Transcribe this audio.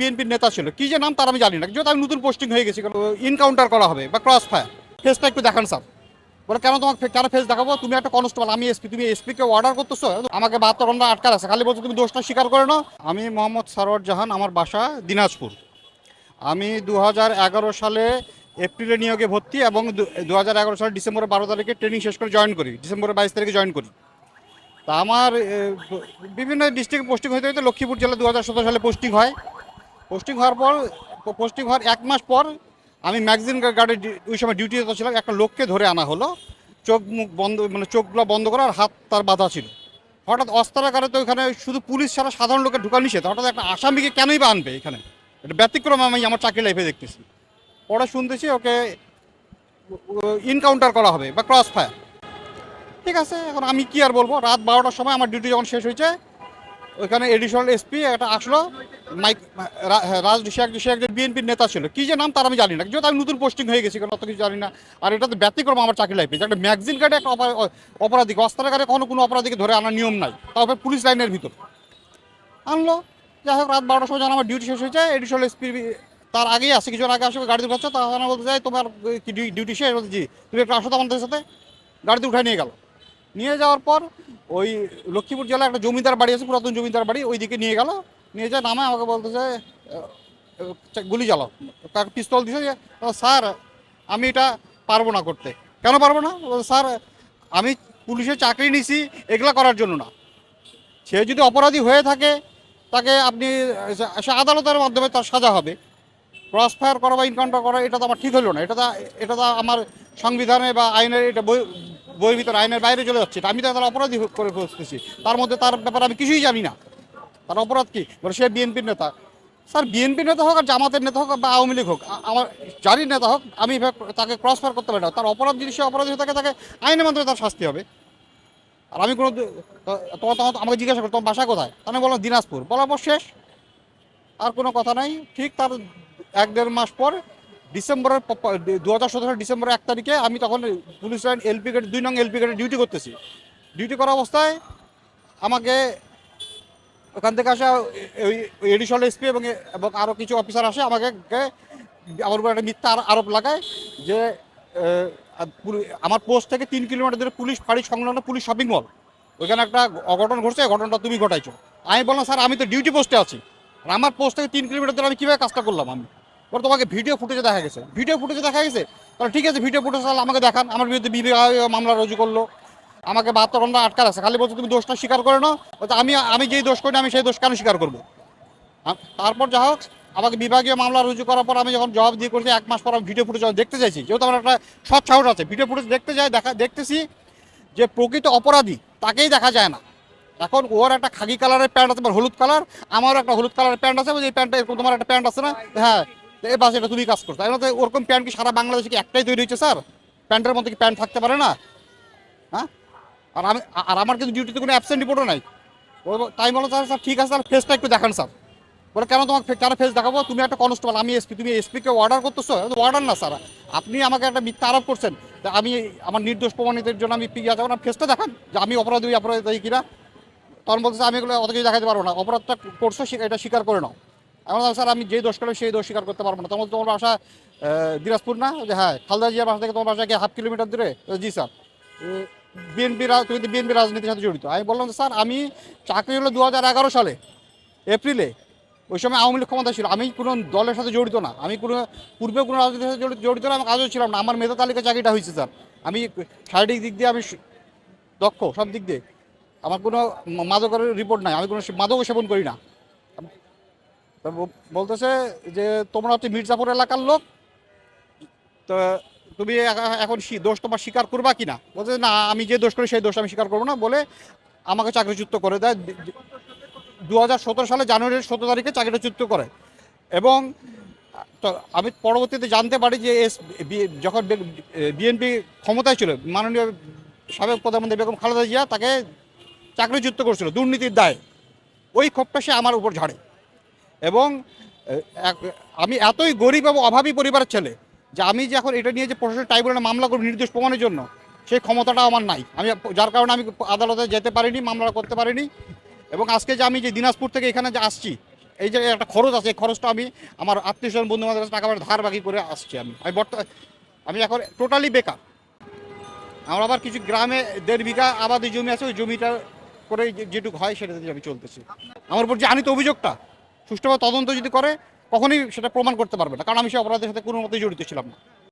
বিএনপির নেতা ছিল। কি যে নাম তার আমি জানি না। যেহেতু আমি নতুন পোস্টিং হয়ে গেছি ইনকাউন্টার করা হবে বা ক্রস ফায়ার ফেসটা একটু দেখান স্যার বলে, কেন তোমাকে কেন ফেস দেখাবো? তুমি একটা কনস্টেবল আমি এসপি তুমি এসপিকে অর্ডার করতেছো? আমাকে বাহাত্তর ঘণ্টা আটকা আছে খালি বলছো তুমি দোষটা স্বীকার করে নাও। আমি মোহাম্মদ সারোয়ার জাহান, আমার বাসা দিনাজপুর। আমি দু হাজার এগারো সালে এপ্রিলে নিয়োগে ভর্তি এবং দু হাজার এগারো সালে ডিসেম্বরের বারো তারিখে ট্রেনিং শেষ করে জয়েন করি। ডিসেম্বরের বাইশ তারিখে জয়েন করি। তা আমার বিভিন্ন ডিস্ট্রিক্টে পোস্টিং হতে হতে লক্ষ্মীপুর জেলা দু হাজার সতেরো সালে পোস্টিং হয়। পোস্টিং হওয়ার পর পোস্টিং হওয়ার এক মাস পর আমি ম্যাগজিন গার্ডে ওই সময় ডিউটিতে ছিলাম, একটা লোককে ধরে আনা হলো। চোখ মুখ বন্ধ মানে চোখগুলো বন্ধ করা আর হাত তার বাঁধা ছিল। হঠাৎ অস্ত্রাগারে তো ওখানে শুধু পুলিশ ছাড়া সাধারণ লোকের ঢুকা নিষেধ। হঠাৎ একটা আসামিকে কেনই বা আনবে এখানে? এটা ব্যতিক্রম আমি আমার চাকরি লাইফে দেখতেছি। পরে শুনতেছি, ওকে ইনকাউন্টার করা হবে বা ক্রস ফায়ার ঠিক আছে, এখন আমি কি আর বলব? রাত বারোটার সময় আমার ডিউটি যখন শেষ হয়েছে ওইখানে এডিশনাল এসপি একটা আসলো মাইক হ্যাঁ, রাজ সে সে একজন বিএনপির নেতা ছিল কি যে নাম তার আমি জানি না যেহেতু আমি নতুন পোস্টিং হয়ে গেছি কারণ অত কিছু জানি না আর এটা তো ব্যতিক্রম আমার চাকরি লাইফে যে একটা ম্যাগজিন কার্ডে একটা অপরা- অ- অপরাধী অস্ত্রাগারে কখনো কোনো অপরাধীকে ধরে আনার নিয়ম নাই তবে পুলিশ লাইনের ভিতর। আনলো যাই হোক রাত বারোটার সময় যখন আমার ডিউটি শেষ হয়েছে এডিশনাল এসপি তার আগেই আসে কিছু আসে গাড়িতে উঠাচ্ছে তখন বলতে চাই তোমার কি ডিউটি শেষ? বলতে জি তুমি একটু আসো তো আমাদের সাথে। গাড়িতে উঠায় নিয়ে গেল। নিয়ে যাওয়ার পর ওই লক্ষ্মীপুর জেলায় একটা জমিদার বাড়ি আছে পুরাতন জমিদার বাড়ি ওই দিকে নিয়ে গেল। নিয়ে যায় নামে আমাকে বলতেছে গুলি চালাও। তাকে পিস্তল দিছে যে, স্যার আমি এটা পারব না করতে। কেন পারব না? স্যার আমি পুলিশে চাকরি নিছি এগুলা করার জন্য না। সে যদি অপরাধী হয়ে থাকে তাকে আপনি সে- আদালতের মাধ্যমে তার সাজা হবে। ক্রস ফায়ার করা বা ইনকাউন্টার করা এটা তো আমার ঠিক হলো না। এটা তো এটা তো আমার সংবিধানে বা আইনের এটা বইয়ের আইনের বাইরে চলে যাচ্ছে আমি তো তার অপরাধী করে বসতেছি তার মধ্যে তার ব্যাপারে আমি কিছুই জানি না। তার অপরাধ কি? বলে সে বিএনপির নেতা। স্যার, বিএনপির নেতা হোক আর জামাতের নেতা হোক বা আওয়ামী লীগ হোক আমার জারির নেতা হোক, আমি তাকে ক্রস ফায়ার করতে পারি না। তার অপরাধ যদি সে অপরাধী হয়ে থাকে, তাকে আইনের মাধ্যমে তার শাস্তি হবে। আর আমি কোনো তোমার তখন আমাকে জিজ্ঞাসা করো, তোমার বাসা কোথায়? তাহলে বললাম দিনাজপুর। বলার পর শেষ। আর কোনো কথা নাই। ঠিক তার এক দেড় মাস পর ডিসেম্বরের দু হাজার সতেরো ডিসেম্বরের এক তারিখে আমি তখন পুলিশ লাইন এলপি গেট, দুই নং এলপি গেটে ডিউটি করতেছি। ডিউটি করা অবস্থায় আমাকে ওখান থেকে আসা ওই এডিশনাল এসপি এবং এবং আরও কিছু অফিসার আসে, আমাকে আমার উপর একটা মিথ্যা আরো- আরোপ লাগায় যে আমার পোস্ট থেকে তিন কিলোমিটার দূরে পুলিশ ফাঁড়ি সংলগ্ন পুলিশ শপিং মল ওইখানে একটা অঘটন ঘটছে ঘটনাটা তুমি ঘটাইছো। আমি বললাম, স্যার, আমি তো ডিউটি পোস্টে আছি। আর আমার পোস্ট থেকে তিন কিলোমিটার দূরে আমি কীভাবে কাজটা করলাম আমি? বলে তোমাকে ভিডিও ফুটেজে দেখা গেছে। ভিডিও ফুটেজে দেখা গেছে? তাহলে ঠিক আছে ভিডিও ফুটেজ তাহলে আমাকে দেখান। আমার বিরুদ্ধে বিভাগীয় মামলা রুজু করল। আমাকে বাহাত্তর ঘণ্টা আটকা আছে খালি বলছো তুমি দোষটা স্বীকার করে নাও। বলছে, আমি আমি যেই দোষ করি আমি সেই দোষ কেন স্বীকার করব? তারপর যা হোক আমাকে বিভাগীয় মামলা রুজু করার পর আমি যখন জবাব দিয়ে করছি এক মাস পর আমি ভিডিও ফুটেজ দেখতে চাইছি যেহেতু আমার একটা সৎ সাহস আছে। ভিডিও ফুটেজ দেখতে যাই দেখা দেখতেছি যে প্রকৃত অপরাধী তাকেই দেখা যায় না। এখন ওর একটা খাগি কালারের প্যান্ট আছে হলুদ কালার আমারও একটা হলুদ কালারের প্যান্ট আছে এই প্যান্টটা এরকম তোমার একটা প্যান্ট আছে না? হ্যাঁ এই বাস এটা তুমি কাজ করছ তাই না তো ওরকম প্যান্ট কি সারা বাংলাদেশে কি একটাই তৈরি হচ্ছে স্যার? প্যান্টের মধ্যে কি প্যান্ট থাকতে পারে না? হ্যাঁ? আর আমি আর আমার কিন্তু ডিউটিতে কোনো অ্যাবসেন্ট রিপোর্টও নাই। ও তাই বলো, স্যার স্যার, ঠিক আছে স্যার ফেসটা একটু দেখান, স্যার। বলে, কেন তোমাকে কেন ফেস দেখাবো, তুমি একটা কনস্টেবল আমি এসপি তুমি এসপিকে অর্ডার করতেছো? অর্ডার না, স্যার। আপনি আমাকে একটা মিথ্যা আরোপ করছেন। আমি আমার নির্দোষ প্রমাণিতের জন্য আমি পিয়া যাব না। ফেসটা দেখান যে আমি অপরাধী অপরাধী কিনা? তখন বলতেছে, আমি এগুলো অত কিছু দেখাতে পারব না। অপরাধটা করছ এটা স্বীকার করে নাও। আমি বললাম স্যার, আমি যেই দোষ করলাম সেই দোষ স্বীকার করতে পারব না। তখন তোমার বাসা দিনাজপুর না? যে হ্যাঁ খালদা জিয়ার বাসা থেকে তোমার বাসা কি হাফ কিলোমিটার দূরে? জি, স্যার। বিএনপি তুমি তো বিএনপি রাজনীতির সাথে জড়িত। আমি বললাম স্যার, আমি চাকরি হলো দু হাজার এগারো সালে, এপ্রিলে। ওই সময় আওয়ামী লীগ ক্ষমতা ছিল। আমি কোনো দলের সাথে জড়িত না। আমি কোনো পূর্বে কোনো রাজনীতির সাথে জড়িত না, আমি কাজও ছিলাম না। আমার মেধা তালিকা চাকরিটা হয়েছে, স্যার। আমি শারীরিক দিক দিয়ে আমি দক্ষ, সব দিক দিয়ে। আমার কোনো মাদকের রিপোর্ট নাই। আমি কোনো মাদকও সেবন করি না। বলতেছে যে, তোমরা হচ্ছে মির্জাপুর এলাকার লোক। তো তুমি এখন দোষ তোমার স্বীকার করবা কি না বলছে, না, আমি যে দোষ করি সেই দোষ আমি স্বীকার করব না। বলে আমাকে চাকরিচ্যুত করে দেয়। দু হাজার সতেরো সালে জানুয়ারির সতেরো তারিখে চাকরিচ্যুত করে। এবং, তো আমি পরবর্তীতে জানতে পারি যে এস যখন বিএনপি ক্ষমতায় ছিল, মাননীয় সাবেক প্রধানমন্ত্রী বেগম খালেদা জিয়া তাকে চাকরিচ্যুত করছিল দুর্নীতির দায়। ওই ক্ষোভটা সে আমার উপর ঝাড়ে। এবং আমি এতই গরিব এবং অভাবী পরিবারের ছেলে যে আমি যে এখন এটা নিয়ে যে প্রশাসন ট্রাইব্যুনালে মামলা করব নির্দেশ প্রমাণের জন্য, সেই ক্ষমতাটা আমার নাই। আমি যার কারণে আমি আদালতে যেতে পারিনি মামলা করতে পারিনি। এবং আজকে যে আমি যে দিনাজপুর থেকে এখানে যে আসছি, এই যে একটা খরচ আছে, এই খরচটা আমি আমার আত্মীয় স্বজন, বন্ধু বান্ধবের কাছে টাকা ধার বাকি করে আসছি আমি। আমি বর্তমানে আমি এখন টোটালি বেকার। আমার আবার কিছু গ্রামে দেড় বিঘা আবাদি জমি আছে, ওই জমিটা করে যেটুকু হয় সেটা আমি চলতেছি। আমার উপর যে আনিত অভিযোগটা সুষ্ঠুভাবে তদন্ত যদি করে, কখনই সেটা প্রমাণ করতে পারবে না। কারণ আমি সে অপরাধের সাথে কোনো মতেই জড়িত ছিলাম না।